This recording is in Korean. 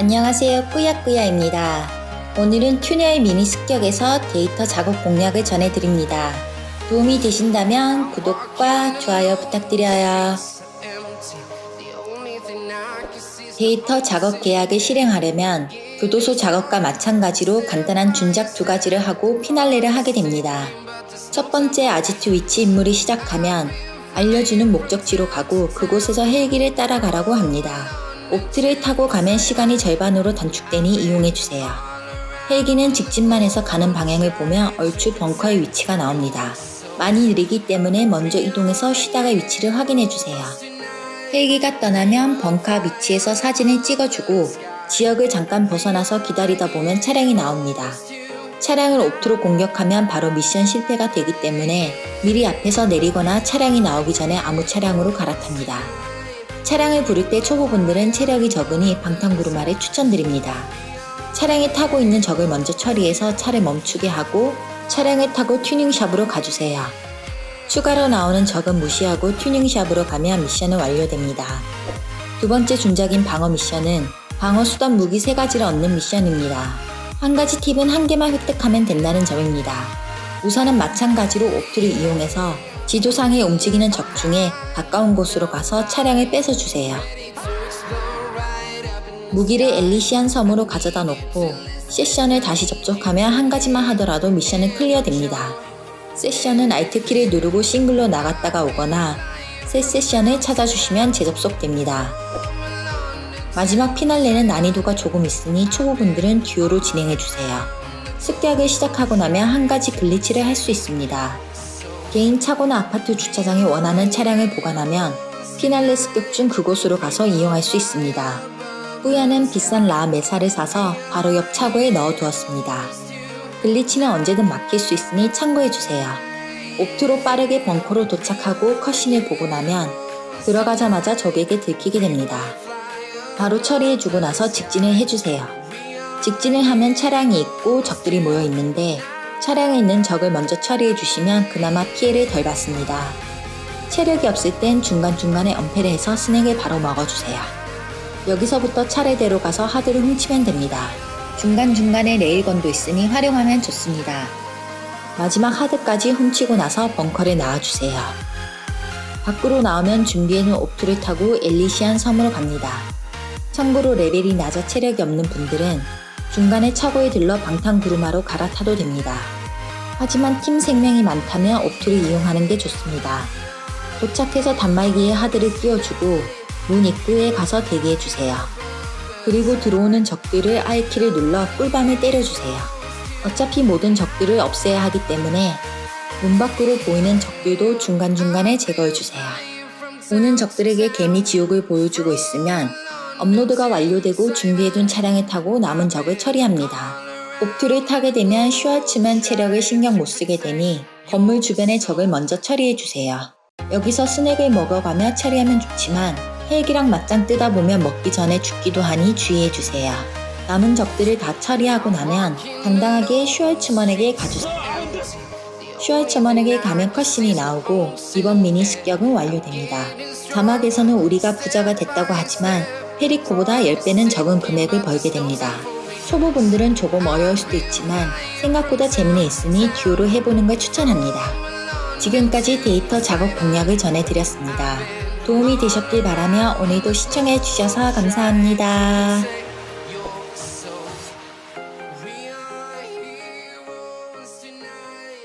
안녕하세요. 꾸야꾸야입니다. 오늘은 튜너의 미니 습격에서 데이터 작업 공략을 전해드립니다. 도움이 되신다면 구독과 좋아요 부탁드려요. 데이터 작업 계약을 실행하려면 교도소 작업과 마찬가지로 간단한 준작 두 가지를 하고 피날레를 하게 됩니다. 첫 번째 아지트 위치 임무를 시작하면 알려주는 목적지로 가고 그곳에서 헬기를 따라가라고 합니다. 옵트를 타고 가면 시간이 절반으로 단축되니 이용해주세요. 헬기는 직진만 해서 가는 방향을 보며 얼추 벙커의 위치가 나옵니다. 많이 느리기 때문에 먼저 이동해서 쉬다가 위치를 확인해주세요. 헬기가 떠나면 벙커 앞 위치에서 사진을 찍어주고 지역을 잠깐 벗어나서 기다리다 보면 차량이 나옵니다. 차량을 옵트로 공격하면 바로 미션 실패가 되기 때문에 미리 앞에서 내리거나 차량이 나오기 전에 아무 차량으로 갈아탑니다. 차량을 부를 때 초보분들은 체력이 적으니 방탄구루마를 추천드립니다. 차량에 타고 있는 적을 먼저 처리해서 차를 멈추게 하고 차량을 타고 튜닝샵으로 가주세요. 추가로 나오는 적은 무시하고 튜닝샵으로 가면 미션은 완료됩니다. 두 번째 준작인 방어 미션은 방어 수단 무기 세 가지를 얻는 미션입니다. 한 가지 팁은 한 개만 획득하면 된다는 점입니다. 우선은 마찬가지로 옵트를 이용해서 지도상에 움직이는 적 중에 가까운 곳으로 가서 차량을 뺏어주세요. 무기를 엘리시안 섬으로 가져다 놓고 세션을 다시 접속하면 한 가지만 하더라도 미션은 클리어됩니다. 세션은 알트키를 누르고 싱글로 나갔다가 오거나 새 세션을 찾아주시면 재접속됩니다. 마지막 피날레는 난이도가 조금 있으니 초보분들은 듀오로 진행해주세요. 습격을 시작하고 나면 한 가지 글리치를 할 수 있습니다. 개인 차고나 아파트 주차장에 원하는 차량을 보관하면 피날레 습격 중 그곳으로 가서 이용할 수 있습니다. 뿌야는 비싼 라 메사를 사서 바로 옆 차고에 넣어두었습니다. 글리치는 언제든 막힐 수 있으니 참고해주세요. 옵트로 빠르게 벙커로 도착하고 컷신을 보고 나면 들어가자마자 적에게 들키게 됩니다. 바로 처리해주고 나서 직진을 해주세요. 직진을 하면 차량이 있고 적들이 모여 있는데 차량에 있는 적을 먼저 처리해 주시면 그나마 피해를 덜 받습니다. 체력이 없을 땐 중간중간에 엄폐를 해서 스낵을 바로 먹어주세요. 여기서부터 차례대로 가서 하드를 훔치면 됩니다. 중간중간에 레일건도 있으니 활용하면 좋습니다. 마지막 하드까지 훔치고 나서 벙커를 나와주세요. 밖으로 나오면 준비해놓은 옵트를 타고 엘리시안 섬으로 갑니다. 참고로 레벨이 낮아 체력이 없는 분들은 중간에 차고에 들러 방탄구루마로 갈아타도 됩니다. 하지만 팀 생명이 많다면 옵트를 이용하는 게 좋습니다. 도착해서 단말기에 하드를 끼워주고 문 입구에 가서 대기해주세요. 그리고 들어오는 적들을 R키를 눌러 꿀밤을 때려주세요. 어차피 모든 적들을 없애야 하기 때문에 문 밖으로 보이는 적들도 중간중간에 제거해주세요. 오는 적들에게 개미 지옥을 보여주고 있으면 업로드가 완료되고 준비해둔 차량을 타고 남은 적을 처리합니다. 옵트를 타게 되면 슈아츠만 체력을 신경 못 쓰게 되니 건물 주변의 적을 먼저 처리해주세요. 여기서 스낵을 먹어가며 처리하면 좋지만 헬기랑 맞짱 뜨다 보면 먹기 전에 죽기도 하니 주의해주세요. 남은 적들을 다 처리하고 나면 당당하게 슈얼츠먼에게 가주세요. 슈얼츠먼에게 가면 컷신이 나오고 이번 미니 습격은 완료됩니다. 자막에서는 우리가 부자가 됐다고 하지만 페리코보다 10배는 적은 금액을 벌게 됩니다. 초보분들은 조금 어려울 수도 있지만 생각보다 재미는 있으니 듀오로 해보는 걸 추천합니다. 지금까지 데이터 작업 공략을 전해드렸습니다. 도움이 되셨길 바라며 오늘도 시청해주셔서 감사합니다.